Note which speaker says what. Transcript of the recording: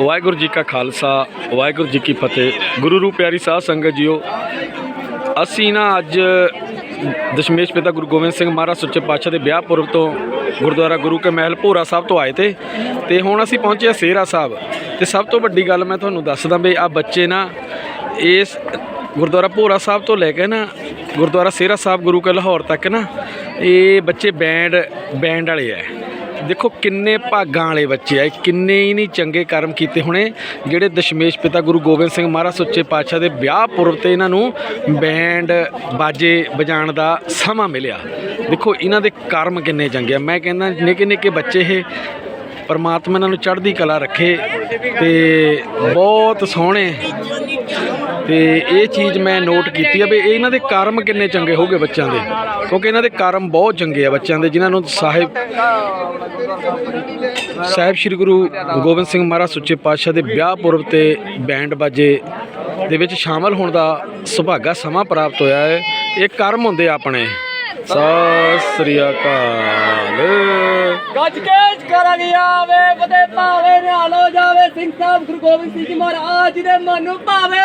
Speaker 1: ਵਾਹਿਗੁਰੂ ਜੀ ਕਾ ਖਾਲਸਾ, ਵਾਹਿਗੁਰੂ ਜੀ ਕੀ ਫਤਿਹ। ਗੁਰੂ ਰੂਪ ਪਿਆਰੀ ਸਾਧ ਸੰਗਤ ਜੀਓ, ਅਸੀਂ ਨਾ ਅੱਜ ਦਸ਼ਮੇਸ਼ ਪਿਤਾ ਗੁਰੂ ਗੋਬਿੰਦ ਸਿੰਘ ਮਹਾਰਾਜ ਸੱਚੇ ਪਾਤਸ਼ਾਹ ਦੇ ਵਿਆਹ ਪੁਰਬ ਤੋਂ ਗੁਰਦੁਆਰਾ ਗੁਰੂ ਕੇ ਮਹਿਲ ਭੋਰਾ ਸਾਹਿਬ ਤੋਂ ਆਏ ਤੇ ਤੇ ਹੁਣ ਅਸੀਂ ਪਹੁੰਚੇ ਹਾਂ ਸੇਰਾ ਸਾਹਿਬ। ਤੇ ਸਭ ਤੋਂ ਵੱਡੀ ਗੱਲ ਮੈਂ ਤੁਹਾਨੂੰ ਦੱਸਦਾ ਵੀ ਆ ਬੱਚੇ ਨਾ ਇਸ ਗੁਰਦੁਆਰਾ ਭੋਰਾ ਸਾਹਿਬ ਤੋਂ ਲੈ ਕੇ ਨਾ, ਗੁਰਦੁਆਰਾ ਸੇਰਾ ਸਾਹਿਬ ਗੁਰੂ ਕੇ ਲਾਹੌਰ ਤੱਕ ਨਾ, ਇਹ ਬੱਚੇ ਬੈਂਡ ਬੈਂਡ ਵਾਲੇ ਆ। ਦੇਖੋ ਕਿੰਨੇ ਭਾਗਾਂ ਵਾਲੇ ਬੱਚੇ ਆ ਕਿੰਨੇ ਹੀ ਨਹੀਂ ਚੰਗੇ ਕਰਮ ਕੀਤੇ ਹੋਣੇ। ਜਿਹੜੇ ਦਸ਼ਮੇਸ਼ ਪਿਤਾ ਗੁਰੂ ਗੋਬਿੰਦ ਸਿੰਘ ਮਹਾਰਾਜ ਸੱਚੇ ਪਾਤਸ਼ਾਹ ਦੇ ਵਿਆਹ ਪੁਰਬ ਤੇ ਇਹਨਾਂ ਨੂੰ ਬੈਂਡ ਬਾਜੇ ਵਜਾਉਣ ਦਾ ਸਮਾਂ ਮਿਲਿਆ। ਦੇਖੋ, ਇਹਨਾਂ ਦੇ ਕਰਮ ਕਿੰਨੇ ਚੰਗੇ ਆ। ਮੈਂ ਕਹਿੰਦਾ ਨਿੱਕੇ ਨਿੱਕੇ ਬੱਚੇ ਇਹ, ਪਰਮਾਤਮਾ ਇਹਨਾਂ ਨੂੰ ਚੜ੍ਹਦੀ ਕਲਾ ਰੱਖੇ ਤੇ ਬਹੁਤ ਸੋਹਣੇ ਤੇ ਇਹ ਚੀਜ਼ ਮੈਂ ਨੋਟ ਕੀਤੀ ਆ ਵੀ ਇਹਨਾਂ ਦੇ ਕਰਮ ਕਿੰਨੇ ਚੰਗੇ ਹੋਗੇ ਬੱਚਿਆਂ ਦੇ। ਕਿਉਂਕਿ ਇਹਨਾਂ ਦੇ ਕਰਮ ਬਹੁਤ ਚੰਗੇ ਆ ਬੱਚਿਆਂ ਦੇ, ਜਿਨ੍ਹਾਂ ਨੂੰ ਸਾਹਿਬ ਸਾਹਿਬ ਸ੍ਰੀ ਗੁਰੂ ਗੋਬਿੰਦ ਸਿੰਘ ਮਹਾਰਾਜ ਸੁੱਚੇ ਪਾਤਸ਼ਾਹ ਦੇ ਵਿਆਹ ਪੁਰਬ ਤੇ ਬੈਂਡ ਬਾਜੇ ਦੇ ਵਿੱਚ ਸ਼ਾਮਲ ਹੋਣ ਦਾ ਸੁਭਾਗਾ ਸਮਾਂ ਪ੍ਰਾਪਤ ਹੋਇਆ ਹੈ। ਇਹ ਕਰਮ ਹੁੰਦੇ ਆ ਆਪਣੇ। ਸਤਿ ਸ੍ਰੀ ਅਕਾਲ।
Speaker 2: ਗੱਜ ਕੇ ਕਰਾਂਗੇ ਆਵੇ ਬਦੇ ਭਾਵੇ ਸਾਹਿਬ ਗੁਰੂ ਗੋਬਿੰਦ ਸਿੰਘ ਜੀ ਮਹਾਰਾਜ ਜੀ ਦੇ ਮਨ ਨੂੰ ਭਾਵੇ।